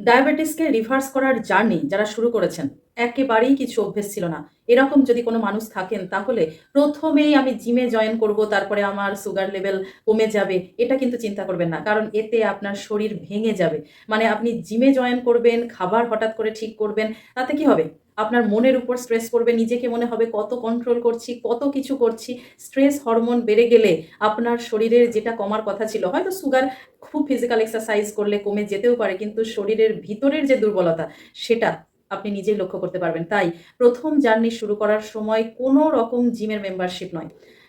ডায়াবেটিসকে reverse করার journey যারা শুরু করেছেন। একেবারেই কিছু অভ্যেস ছিল না। এরকম যদি কোনো মানুষ থাকেন, তাহলে প্রথমেই আমি জিমে জয়েন করব, তারপরে আমার সুগার লেভেল কমে যাবে, এটা কিন্তু চিন্তা করবেন না। কারণ এতে আপনার শরীর ভেঙে যাবে। মানে আপনি জিমে জয়েন করবেন, খাবার হঠাৎ করে ঠিক করবেন, তাতে কি হবে? আপনার মনের উপর স্ট্রেস করবে নিজেকে মনে হবে কত কন্ট্রোল করছি, কত কিছু করছি। স্ট্রেস হরমোন বেড়ে গেলে আপনার শরীরের যেটা কমার কথা ছিল, হয়তো সুগার খুব ফিজিক্যাল এক্সারসাইজ করলে কমে যেতেও পারে, কিন্তু শরীরের ভিতরের যে দুর্বলতা, সেটা আপনি নিজেই লক্ষ্য করতে পারবেন। তাই প্রথম জার্নি শুরু করার সময় কোনো রকম জিমের মেম্বারশিপ নয়।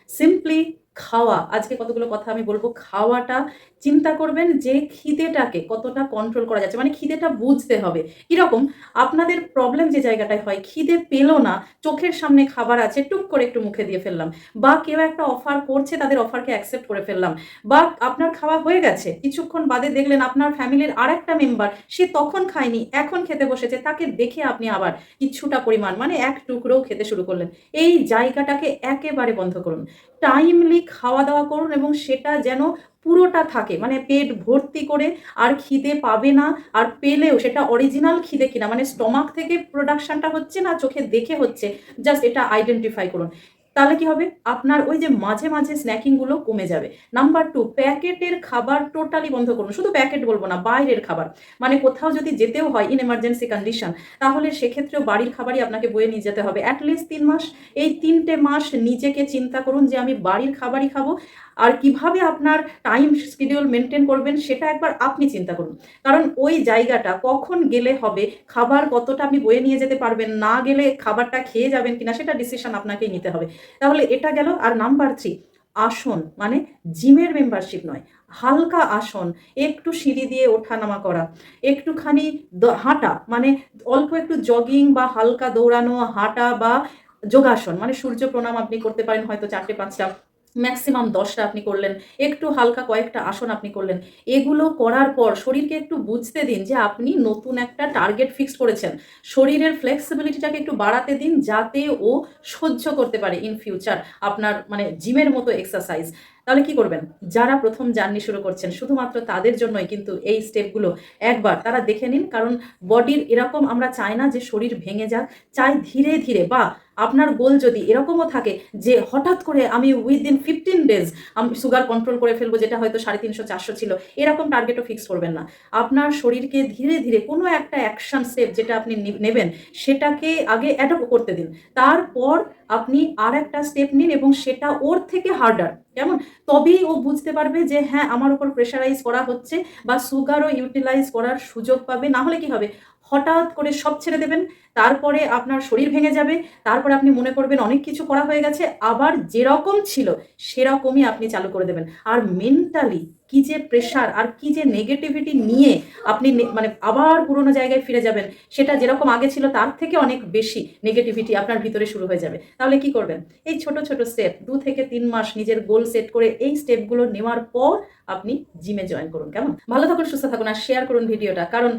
সিম্পলি খাওয়া। আজকে কতগুলো কথা আমি বলব? খাওয়াটা চিন্তা করবেন যে খিদেটাকে কতটা কন্ট্রোল করা যাচ্ছে। মানে খিদেটা বুঝতে হবে। কীরকম? আপনাদের প্রবলেম যে জায়গাটায় হয়, খিদে পেল না, চোখের সামনে খাবার আছে, টুক করে একটু মুখে দিয়ে ফেললাম। বা কেউ একটা অফার করছে, তাদের অফারকে অ্যাকসেপ্ট করে ফেললাম। বা আপনার খাওয়া হয়ে গেছে, কিছুক্ষণ বাদে দেখলেন আপনার ফ্যামিলির আর একটা মেম্বার সে তখন খায়নি, এখন খেতে বসেছে, তাকে দেখে আপনি আবার কিছুটা পরিমাণ মানে এক টুকরোও খেতে শুরু করলেন। এই জায়গাটাকে একেবারে বন্ধ করুন। টাইমলি খাওয়া দাওয়া করুন এবং সেটা যেন পুরোটা থাকে। মানে পেট ভর্তি করে আর খিদে পাবে না আর পেলেও সেটা অরিজিনাল খিদে কিনা। মানে স্টমাক থেকে প্রোডাকশনটা হচ্ছে না, চোখে দেখে হচ্ছে। জাস্ট এটা আইডেন্টিফাই করুন। তাহলে কি হবে? আপনার ওই যে মাঝে মাঝে স্ন্যাকিংগুলো কমে যাবে। নাম্বার টু প্যাকেটের খাবার টোটালি বন্ধ করুন। শুধু প্যাকেট বলব না, বাইরের খাবার। মানে কোথাও যদি যেতেও হয় ইন এমার্জেন্সি কন্ডিশন তাহলে সেক্ষেত্রেও বাড়ির খাবারই আপনাকে বয়ে নিয়ে যেতে হবে। অ্যাটলিস্ট তিন মাস, এই তিনটে মাস নিজেকে চিন্তা করুন যে আমি বাড়ির খাবারই খাব। আর কীভাবে আপনার টাইম শিডিউল মেনটেন করবেন, সেটা একবার আপনি চিন্তা করুন। কারণ ওই জায়গাটা কখন গেলে হবে, খাবার কতটা আপনি বয়ে নিয়ে যেতে পারবেন, না গেলে খাবারটা খেয়ে যাবেন কিনা, সেটা ডিসিশন আপনাকেই নিতে হবে। তাহলে এটা গেল আর নাম্বার থ্রি আসন মানে জিমের মেম্বারশিপ নয়, হালকা আসন, একটু সিঁড়ি দিয়ে ওঠা নামা করা, একটুখানি হাঁটা মানে অল্প একটু জগিং বা হালকা দৌড়ানো, হাঁটা বা যোগাসন মানে সূর্য প্রণাম আপনি করতে পারেন হয়তো চারটে, পাঁচটা ম্যাক্সিমাম দশটা আপনি করলেন, একটু হালকা কয়েকটা আসন আপনি করলেন, এগুলো করার পর শরীরকে একটু বুঝতে দিন যে আপনি নতুন একটা টার্গেট ফিক্স করেছেন। শরীরের ফ্লেক্সিবিলিটিটাকে একটু বাড়াতে দিন যাতে ও সহ্য করতে পারে ইন ফিউচার আপনার মানে জিমের মতো এক্সারসাইজ তাহলে কি করবেন? যারা প্রথম জার্নি শুরু করছেন, শুধুমাত্র তাদের জন্যই কিন্তু এই স্টেপগুলো একবার তারা দেখে নিন। কারণ বডির এরকম আমরা চাই না যে শরীর ভেঙে যাক, চাই ধীরে ধীরে বা আপনার গোল যদি এরকমও থাকে যে হঠাৎ করে আমি উইদিন ফিফটিন ডেজ আমি সুগার কন্ট্রোল করে ফেলব, যেটা হয়তো সাড়ে তিনশো, চারশো ছিল, এরকম টার্গেটও ফিক্স করবেন না। আপনার শরীরকে ধীরে ধীরে কোনো একটা অ্যাকশন স্টেপ যেটা আপনি নেবেন, সেটাকে আগে অ্যাডপ্ট করতে দিন। তারপর আপনি আর একটা স্টেপ নিন এবং সেটা ওর থেকে হার্ডার কেমন? তবেই ও বুঝতে পারবে যে হ্যাঁ আমার উপর প্রেশারাইজ করা হচ্ছে বা সুগারও ইউটিলাইজ করার সুযোগ পাবে। না হলে কি হবে? হঠাৎ করে সব ছেড়ে দেবেন, তারপরে আপনার শরীর ভেঙে যাবে, তারপরে আপনি মনে করবেন অনেক কিছু করা হয়ে গেছে, আবার যেরকম ছিল সেরকমই আপনি চালু করে দেবেন। আর মেন্টালি কি যে প্রেশার আর কি যে নেগেটিভিটি নিয়ে আপনি মানে আবার পুরোনো জায়গায় ফিরে যাবেন, সেটা যেরকম আগে ছিল তার থেকে অনেক বেশি নেগেটিভিটি আপনার ভিতরে শুরু হয়ে যাবে। তাহলে কি করবেন? এই ছোট ছোট স্টেপ দু থেকে তিন মাস নিজের গোল সেট করে এই স্টেপগুলো নেওয়ার পর আপনি জিমে জয়েন করুন। কেমন? ভালো থাকুন, সুস্থ থাকুন আর শেয়ার করুন ভিডিওটা কারণ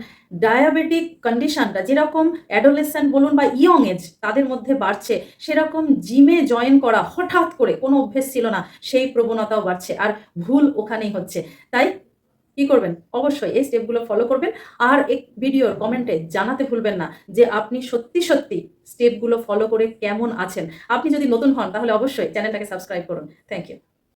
ডায়াবেটিক কন্ডিশনটা যেরকম অ্যাডোলেসেন্ট বলুন বা ইয়ং এজ তাদের মধ্যে বাড়ছে, সেরকম জিমে জয়েন করা হঠাৎ করে কোনো অভ্যেস ছিল না, সেই প্রবণতাও বাড়ছে আর ভুল ওখানেই হচ্ছে। তাই কি করবেন? অবশ্যই এই স্টেপগুলো ফলো করবেন আর এক ভিডিওর কমেন্টে জানাতে ভুলবেন না যে আপনি সত্যি সত্যি স্টেপগুলো ফলো করে কেমন আছেন। আপনি যদি নতুন হন তাহলে অবশ্যই চ্যানেলটাকে সাবস্ক্রাইব করুন। Thank you